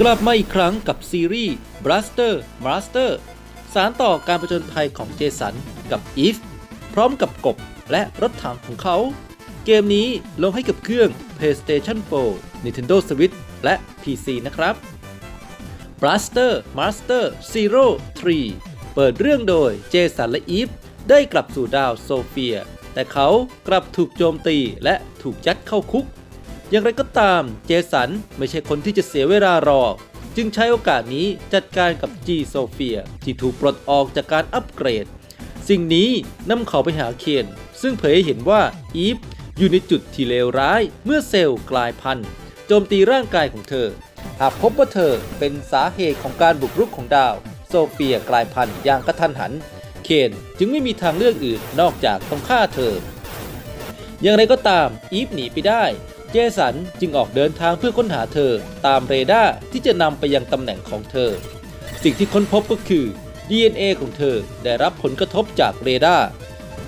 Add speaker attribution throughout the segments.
Speaker 1: กลับมาอีกครั้งกับซีรีส์ Blaster Master สารต่อการประจนภัยของเจสันกับอีฟพร้อมกับกบและรถถังของเขา เกมนี้ลงให้กับเครื่อง PlayStation 4 Nintendo Switch และ PC นะครับ Blaster Master Zero 3 เปิดเรื่องโดยเจสันและอีฟได้กลับสู่ดาวโซเฟีย แต่เขากลับถูกโจมตีและถูกยัดเข้าคุก อย่างไรก็ตามเจสันไม่ใช่คนที่จะเสียเวลารอ จึงใช้โอกาสนี้จัดการกับจีโซเฟียที่ถูกปลดออกจากการอัปเกรด สิ่งนี้นำเขาไปหาเคนซึ่งเผยให้เห็นว่าอีฟอยู่ในจุดที่เลวร้าย เมื่อเซลล์กลายพันธุ์โจมตีร่างกายของเธอ หากพบว่าเธอเป็นสาเหตุของการบุกรุกของดาว โซเฟียกลายพันธุ์อย่างกระทันหัน เคนจึงไม่มีทางเลือกอื่นนอกจากต้องฆ่าเธอ อย่างไรก็ตามอีฟหนีไปได้ เจสันจึงออกเดินทางเพื่อค้นหาเธอ ตามเรดาร์ที่จะนำไปยังตำแหน่งของเธอ สิ่งที่ค้นพบก็คือ DNA ของเธอได้รับผลกระทบจากเรดาร์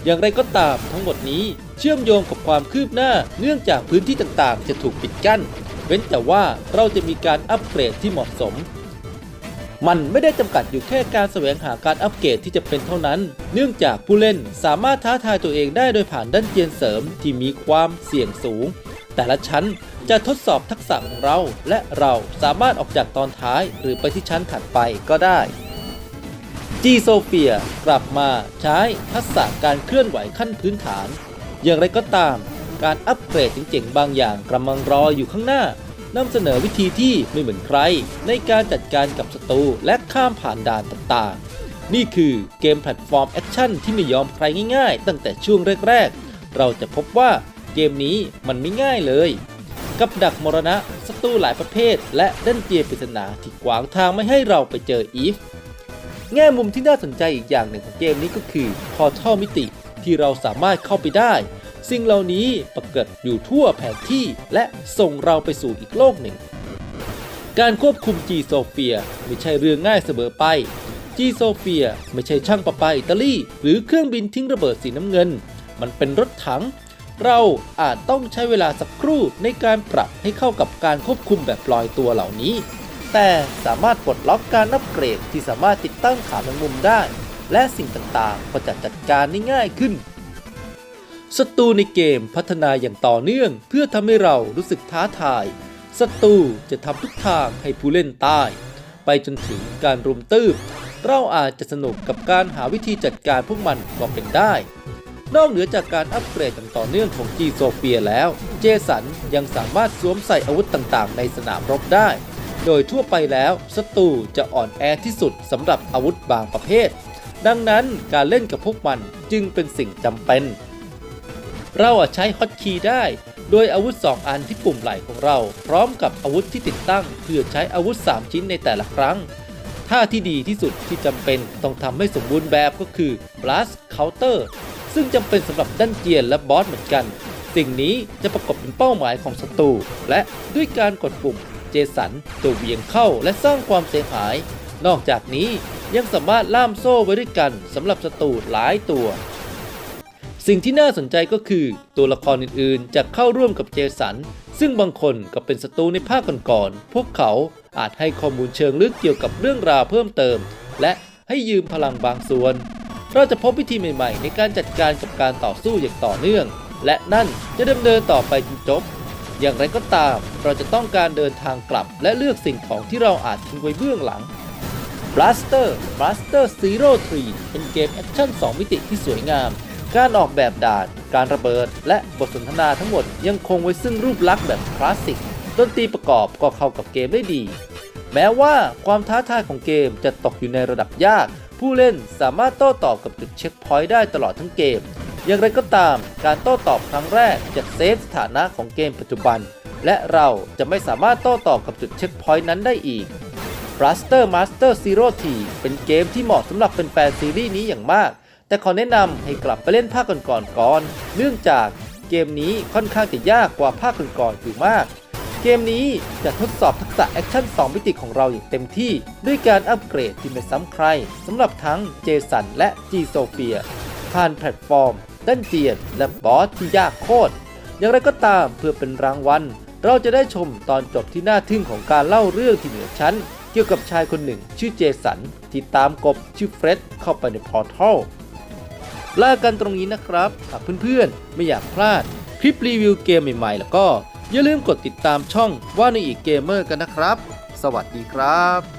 Speaker 1: อย่างไรก็ตามทั้งหมดนี้เชื่อมโยงกับความคืบหน้าเนื่องจากพื้นที่ต่างๆ จะถูกปิดกั้น เว้นแต่ว่าเราจะมีการอัปเกรดที่เหมาะสม มันไม่ได้จำกัดอยู่แค่การแสวงหาการอัปเกรดที่จะเป็นเท่านั้น เนื่องจากผู้เล่นสามารถท้าทายตัวเองได้โดยผ่านด้านเจียนเสริมที่มีความเสี่ยงสูง แต่ละชั้นจะทดสอบทักษะของเรา และเราสามารถออกจากตอนท้ายหรือไปที่ชั้นถัดไปก็ได้จีโซเฟียกลับมาใช้ทักษะการเคลื่อนไหวขั้นพื้นฐาน อย่างไรก็ตาม การอัปเกรดเจ๋งๆบางอย่างกำลังรออยู่ข้างหน้านำเสนอวิธีที่ไม่เหมือนใคร ในการจัดการกับศัตรูและข้ามผ่านด่านต่างๆ นี่คือเกมแพลตฟอร์มแอคชั่นที่ไม่ยอมใครง่ายๆ ตั้งแต่ช่วงแรกๆ เราจะพบว่า เกมนี้มันไม่ง่ายเลย กับดักมรณะศัตรูหลายประเภท และเดันเจียปริศนาที่ขวางทางไม่ให้เราไปเจออีฟแง่มุมที่น่าสนใจอีกอย่างหนึ่งของเกมนี้ก็คือพอท่อมิติที่เราสามารถเข้าไปได้ สิ่งเหล่านี้ปรากฏอยู่ทั่วแผนที่และส่งเราไปสู่อีกโลกหนึ่ง การควบคุมจีโซเฟียไม่ใช่เรื่องง่ายเสมอไปจีโซเฟียไม่ใช่ช่างประปาอิตาลี หรือเครื่องบินทิ้งระเบิดสีน้ำเงิน มันเป็นรถถัง เราอาจต้องใช้เวลาสักครู่ในการปรับให้เข้ากับการควบคุมแบบลอยตัวเหล่านี้ แต่สามารถปลดล็อกการอัปเกรดที่สามารถติดตั้งขาแมงมุมได้ และสิ่งต่างๆก็จะจัดการได้ง่ายขึ้นศัตรูในเกมพัฒนาอย่างต่อเนื่อง เพื่อทำให้เรารู้สึกท้าทายศัตรูจะทำทุกทางให้ผู้เล่นตาย ไปจนถึงการรุมตื้บเราอาจจะสนุกกับการหาวิธีจัดการพวกมันก็เป็นได้ นอกเหนือจากการอัปเกรดอย่างต่อเนื่องของจีโซเฟียแล้ว เจสันยังสามารถสวมใส่อาวุธต่างๆ ในสนามรบได้ โดยทั่วไปแล้วศัตรูจะอ่อนแอที่สุดสำหรับอาวุธบางประเภท ดังนั้นการเล่นกับพวกมันจึงเป็นสิ่งจำเป็น เราอาจใช้ฮอตคีย์ได้ โดยอาวุธ 2 อันที่ปุ่มไหลของเรา พร้อมกับอาวุธที่ติดตั้ง เพื่อใช้อาวุธ 3 ชิ้นในแต่ละครั้งท่าที่ดีที่สุดที่จำเป็นต้องทำให้สมบูรณ์แบบก็คือ blast counter ซึ่งจำเป็นสำหรับดันเจียนและบอสเหมือนกัน สิ่งนี้จะประกอบเป็นเป้าหมายของศัตรูและด้วยการกดปุ่มเจสันตัวเวียงเข้าและสร้างความเสียหาย นอกจากนี้ยังสามารถล่ามโซ่ไว้ด้วยกันสำหรับศัตรูหลายตัว สิ่งที่น่าสนใจก็คือตัวละครอื่นๆ จะเข้าร่วมกับเจสัน ซึ่งบางคนก็เป็นศัตรูในภาคก่อนๆ พวกเขาอาจให้ข้อมูลเชิงลึกเกี่ยวกับเรื่องราวเพิ่มเติม และให้ยืมพลังบางส่วน เราจะพบวิธีใหม่ๆ ในการจัดการกับการต่อสู้อย่างต่อเนื่อง และนั่นจะดำเนินต่อไปจนจบ อย่างไรก็ตาม เราจะต้องการเดินทางกลับ และเลือกสิ่งของที่เราอาจทิ้งไว้เบื้องหลัง Blaster Blaster Zero 3เป็นเกมแอคชั่น 2 มิติที่สวยงาม การออกแบบด่าน การระเบิด และบทสนทนาทั้งหมดยังคงไว้ซึ่งรูปลักษณ์แบบคลาสสิก ดนตรีประกอบก็เข้ากับเกมได้ดี แม้ว่าความท้าทายของเกมจะตกอยู่ในระดับยาก ผู้เล่นสามารถโต้ตอบกับจุดเช็คพอยต์ได้ตลอดทั้งเกม อย่างไรก็ตาม การโต้ตอบครั้งแรกจะเซฟสถานะของเกมปัจจุบัน และเราจะไม่สามารถโต้ตอบกับจุดเช็คพอยต์นั้นได้อีก Blaster Master Zero T เป็นเกมที่เหมาะสำหรับเป็นแฟนซีรีส์นี้อย่างมาก แต่ขอแนะนำให้กลับไปเล่นภาคก่อนๆก่อน เนื่องจากเกมนี้ค่อนข้างจะยากกว่าภาคก่อนๆอยู่มาก เกมนี้จะทดสอบทักษะแอคชั่น 2 มิติของเราอย่างเต็มที่ ด้วยการอัปเกรดที่ไม่ซ้ำใครสำหรับทั้งเจสันและจีโซเฟีย ผ่านแพลตฟอร์ม ดันเจียน และบอสที่ยากโคตร อย่างไรก็ตามเพื่อเป็นรางวัล เราจะได้ชมตอนจบที่น่าทึ่งของการเล่าเรื่องที่เหนือชั้น เกี่ยวกับชายคนหนึ่ง ชื่อเจสันที่ตามกบชื่อเฟร็ดเข้าไปในพอร์ทัลลากันตรงนี้นะครับหากเพื่อนๆไม่อยากพลาดคลิปรีวิวเกมใหม่ๆ แล้วก็ อย่าลืมกดติดตามช่องว่าในอีกเกมเมอร์กันนะครับ สวัสดีครับ